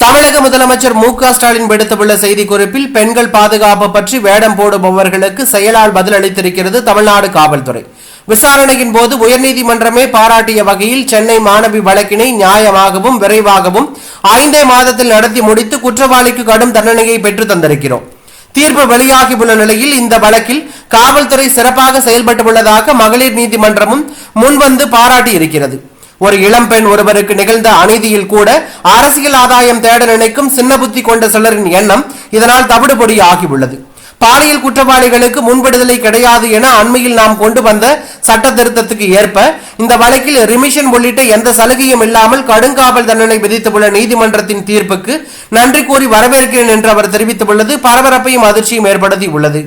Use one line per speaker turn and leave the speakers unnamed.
தமிழக முதலமைச்சர் மு க ஸ்டாலின் விடுத்துள்ள செய்திக்குறிப்பில் பெண்கள் பாதுகாப்பு பற்றி வேடம் போடுபவர்களுக்கு செயலால் பதிலளித்திருக்கிறது தமிழ்நாடு காவல்துறை. விசாரணையின் போது உயர்நீதிமன்றமே பாராட்டிய வகையில் சென்னை மாணவி வழக்கினை நியாயமாகவும் விரைவாகவும் ஐந்தே மாதத்தில் நடத்தி முடித்து குற்றவாளிக்கு கடும் தண்டனையை பெற்று தந்திருக்கிறோம். தீர்ப்பு வெளியாகியுள்ள நிலையில் இந்த வழக்கில் காவல்துறை சிறப்பாக செயல்பட்டு உள்ளதாக மகளிர் நீதிமன்றமும் முன்வந்து பாராட்டி இருக்கிறது ஒரு இளம்பெண் ஒருவருக்கு நிகழ்ந்த அநீதியில் கூட அரசியல் ஆதாயம் தேட நினைக்கும் சின்ன புத்தி கொண்ட சிலரின் எண்ணம் இதனால் தவிடுபொடி ஆகியுள்ளது. பாலியல் குற்றவாளிகளுக்கு முன்விடுதலை கிடையாது என அண்மையில் நாம் கொண்டு வந்த சட்ட திருத்தத்துக்கு ஏற்ப இந்த வழக்கில் ரிமிஷன் உள்ளிட்ட எந்த சலுகையும் இல்லாமல் கடுங்காவல் தண்டனை விதித்துள்ள நீதிமன்றத்தின் தீர்ப்புக்கு நன்றி கூறி வரவேற்கிறேன் என்று அவர் தெரிவித்துள்ளது. பரபரப்பையும் அதிர்ச்சியும் ஏற்படுத்தி உள்ளது